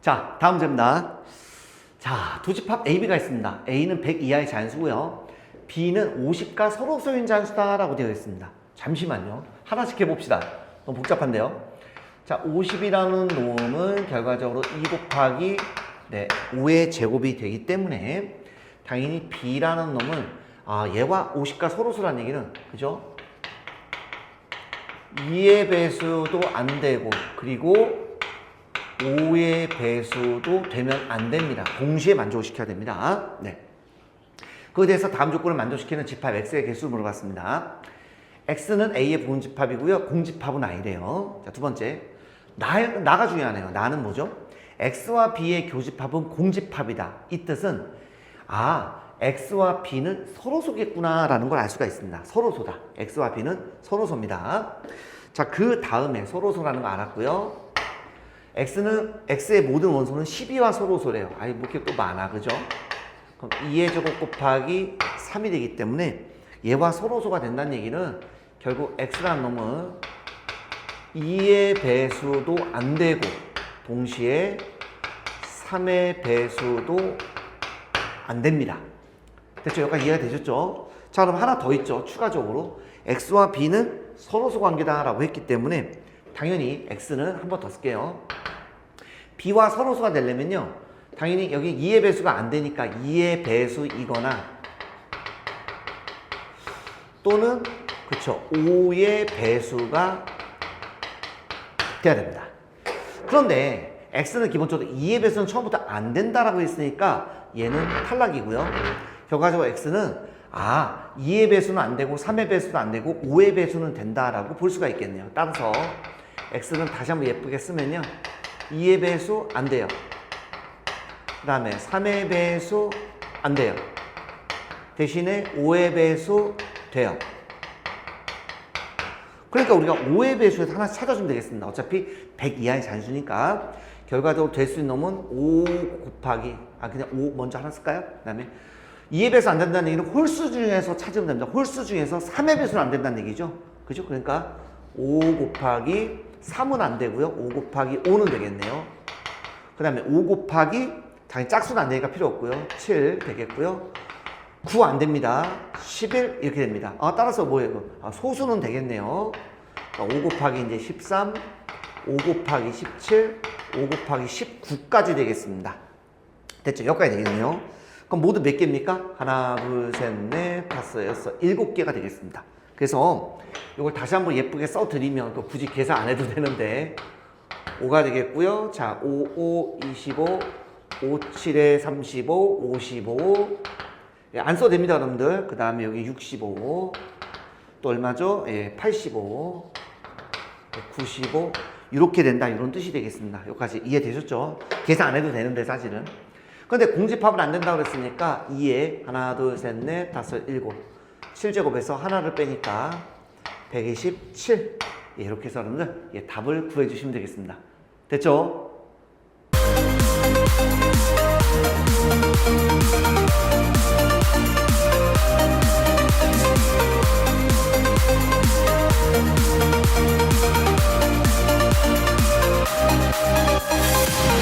자, 다음 문제입니다. 자, 두 집합 AB가 있습니다. A는 100 이하의 자연수고요. B는 50가 서로 소인 자연수다라고 되어 있습니다. 잠시만요. 하나씩 해봅시다. 너무 복잡한데요. 자, 50이라는 놈은 결과적으로 2 곱하기 네, 5의 제곱이 되기 때문에 당연히 B라는 놈은 아, 얘와 50가 서로 소라는 얘기는 그죠? 2의 배수도 안 되고 그리고 5의 배수도 되면 안 됩니다. 동시에 만족시켜야 됩니다. 네. 그에 대해서 다음 조건을 만족시키는 집합 X의 개수를 물어봤습니다. X는 A의 부분집합이고요. 공집합은 I래요. 자, 두 번째. 나, 나가 중요하네요. 나는 뭐죠? X와 B의 교집합은 공집합이다. 이 뜻은 아, X와 B는 서로 소겠구나라는 걸 알 수가 있습니다. 서로 소다. X와 B는 서로 소입니다. 자, 그 다음에 서로 소라는 거 알았고요. X는 X의 모든 원소는 12와 서로소래요. 아이 뭐 이렇게 또 많아, 그죠? 그럼 2의 제곱 곱하기 3이 되기 때문에 얘와 서로소가 된다는 얘기는 결국 X라는 놈은 2의 배수도 안 되고 동시에 3의 배수도 안 됩니다. 됐죠? 여기까지 이해가 되셨죠? 자, 그럼 하나 더 있죠. 추가적으로 X와 B는 서로소 관계다라고 했기 때문에 당연히 X는 한 번 더 쓸게요. B와 서로소가 되려면요. 당연히 여기 2의 배수가 안 되니까 2의 배수이거나 또는 그쵸 5의 배수가 돼야 됩니다. 그런데 x는 기본적으로 2의 배수는 처음부터 안 된다라고 했으니까 얘는 탈락이고요. 결과적으로 x는 아 2의 배수는 안 되고 3의 배수도 안 되고 5의 배수는 된다라고 볼 수가 있겠네요. 따라서 x는 다시 한번 예쁘게 쓰면요. 2의 배수 안 돼요. 그 다음에 3의 배수 안 돼요. 대신에 5의 배수 돼요. 그러니까 우리가 5의 배수에서 하나 찾아주면 되겠습니다. 어차피 100 이하의 잔수니까 결과적으로 될 수 있는 놈은 5 곱하기 아 그냥 5 먼저 하나 쓸까요? 그 다음에 2의 배수 안 된다는 얘기는 홀수 중에서 찾으면 됩니다. 홀수 중에서 3의 배수는 안 된다는 얘기죠. 그죠? 그러니까 5 곱하기 3은 안 되고요. 5 곱하기 5는 되겠네요. 그 다음에 5 곱하기 당연히 짝수는 안 되니까 필요 없고요. 7 되겠고요. 9 안 됩니다. 11 이렇게 됩니다. 아, 따라서 뭐예요? 아, 소수는 되겠네요. 그러니까 5 곱하기 이제 13, 5 곱하기 17, 5 곱하기 19까지 되겠습니다. 됐죠? 여기까지 되겠네요. 그럼 모두 몇 개입니까? 하나, 둘, 셋, 넷, 다섯, 여섯, 일곱 개가 되겠습니다. 그래서 이걸 다시 한번 예쁘게 써드리면 또 굳이 계산 안 해도 되는데 5가 되겠고요. 자, 5, 5, 25, 5, 7에 35, 55. 예, 안 써도 됩니다, 여러분들. 그 다음에 여기 65. 또 얼마죠? 예, 85. 95. 이렇게 된다. 이런 뜻이 되겠습니다. 여기까지 이해되셨죠? 계산 안 해도 되는데, 사실은. 근데 공집합은 안 된다고 그랬으니까 2에 하나, 둘, 셋, 넷, 다섯, 일곱. 7제곱에서 하나를 빼니까 127. 예, 이렇게 해서 여러분들 예, 답을 구해 주시면 되겠습니다. 됐죠?